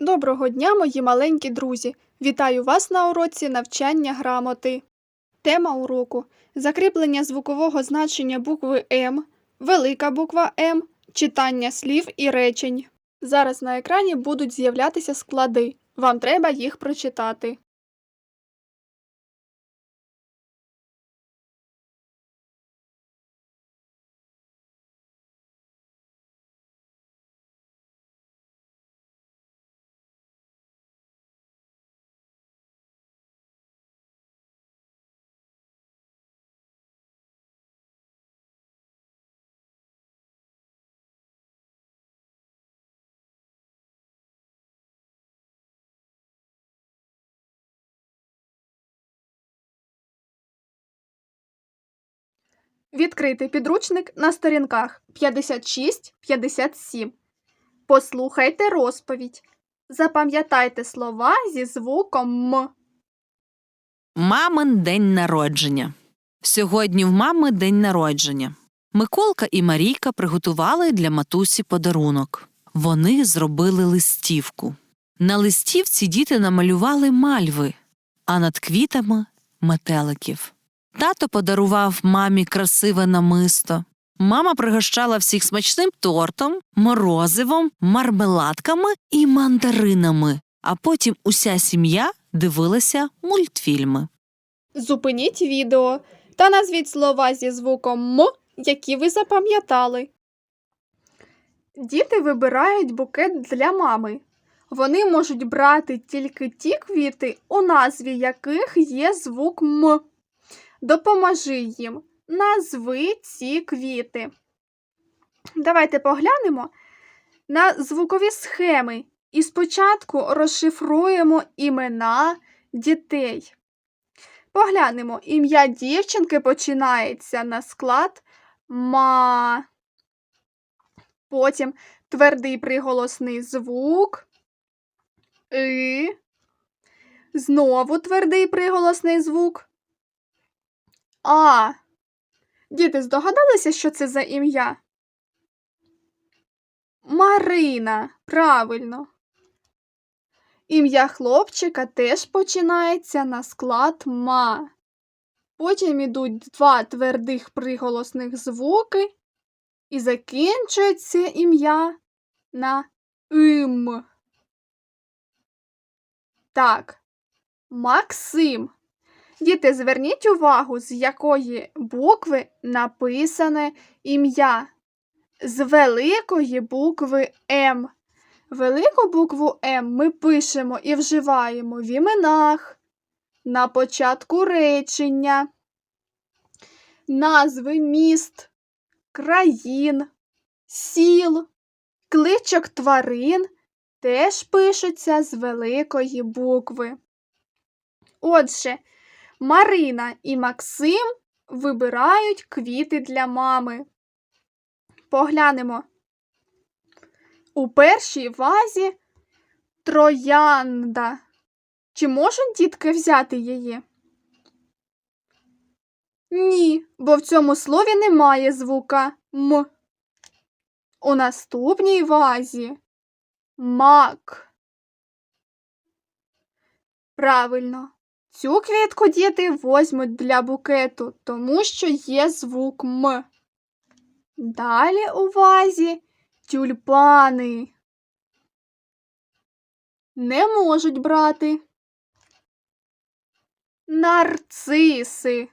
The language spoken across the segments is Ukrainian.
Доброго дня, мої маленькі друзі! Вітаю вас на уроці навчання грамоти. Тема уроку закріплення звукового значення букви М, велика буква М, читання слів і речень. Зараз на екрані будуть з'являтися склади. Вам треба їх прочитати. Відкрити підручник на сторінках 56-57. Послухайте розповідь. Запам'ятайте слова зі звуком М. Мамин день народження. Сьогодні в мами день народження. Миколка і Марійка приготували для матусі подарунок. Вони зробили листівку. На листівці діти намалювали мальви, а над квітами метеликів. Тато подарував мамі красиве намисто. Мама пригощала всіх смачним тортом, морозивом, мармеладками і мандаринами, а потім уся сім'я дивилася мультфільми. Зупиніть відео та назвіть слова зі звуком М, які ви запам'ятали. Діти вибирають букет для мами. Вони можуть брати тільки ті квіти, у назві яких є звук М. Допоможи їм. Назви ці квіти. Давайте поглянемо на звукові схеми і спочатку розшифруємо імена дітей. Поглянемо, ім'я дівчинки починається на склад ма. Потім твердий приголосний звук и. Знову твердий приголосний звук. А. Діти здогадалися, що це за ім'я? Марина. Правильно. Ім'я хлопчика теж починається на склад ма. Потім ідуть два твердих приголосних звуки і закінчується ім'я на им. Так, Максим. Діти, зверніть увагу, з якої букви написане ім'я. З великої букви М. Велику букву М ми пишемо і вживаємо в іменах, на початку речення, назви міст, країн, сіл, кличок тварин теж пишуться з великої букви. Отже, Марина і Максим вибирають квіти для мами. Поглянемо. У першій вазі троянда. Чи можуть дітки взяти її? Ні, бо в цьому слові немає звука М. У наступній вазі мак. Правильно. Цю квітку діти возьмуть для букету, тому що є звук М. Далі у вазі тюльпани. Не можуть брати. Нарциси.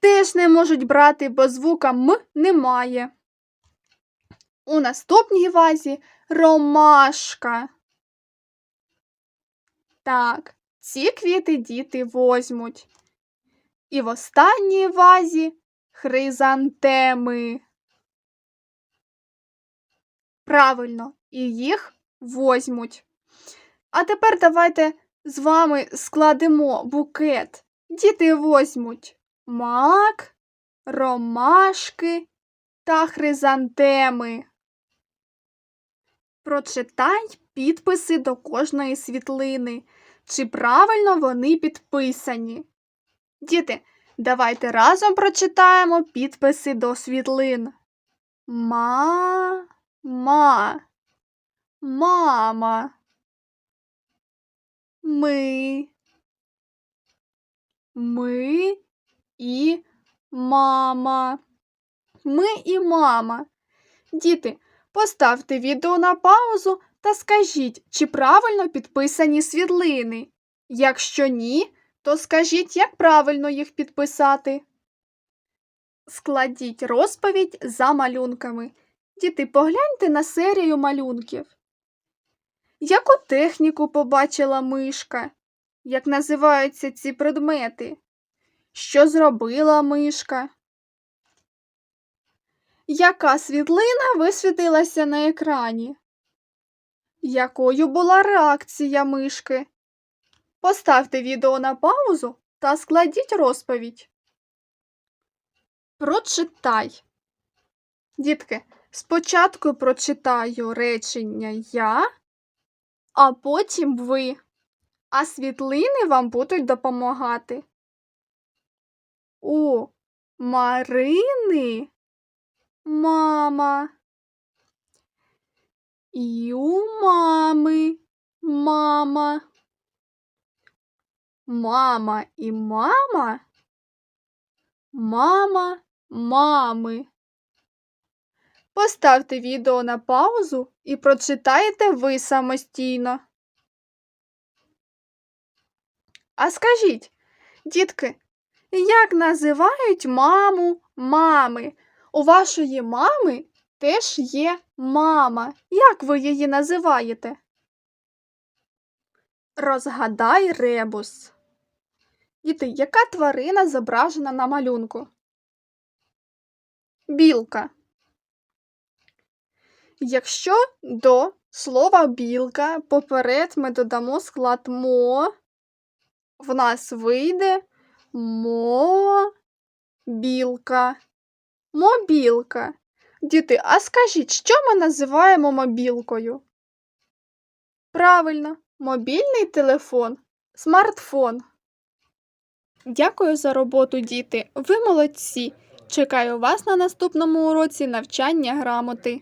Теж не можуть брати, бо звука М немає. У наступній вазі ромашка. Так, ці квіти діти возьмуть. І в останній вазі хризантеми. Правильно, і їх возьмуть. А тепер давайте з вами складемо букет. Діти возьмуть мак, ромашки та хризантеми. Прочитай підписи до кожної світлини. Чи правильно вони підписані? Діти, давайте разом прочитаємо підписи до світлин. Ма, ма. мама. Ми. Ми і мама. Ми і мама. Діти, поставте відео на паузу та скажіть, чи правильно підписані світлини. Якщо ні, то скажіть, як правильно їх підписати. Складіть розповідь за малюнками. Діти, погляньте на серію малюнків. Яку техніку побачила мишка? Як називаються ці предмети? Що зробила мишка? Яка світлина висвітилася на екрані? Якою була реакція мишки? Поставте відео на паузу та складіть розповідь. Прочитай. Дітки, спочатку прочитаю речення я, а потім ви. А світлини вам будуть допомагати. У Марини мама. І у мами мама. Мама і мама. Мама мами. Поставте відео на паузу і прочитайте ви самостійно. А скажіть, дітки, як називають маму мами? У вашої мами теж є мама. Як ви її називаєте? Розгадай ребус. Діти, яка тварина зображена на малюнку? Білка. Якщо до слова білка поперед ми додамо склад мо, в нас вийде мобілка. Мобілка. Діти, а скажіть, що ми називаємо мобілкою? Правильно, мобільний телефон, смартфон. Дякую за роботу, діти. Ви молодці. Чекаю вас на наступному уроці навчання грамоти.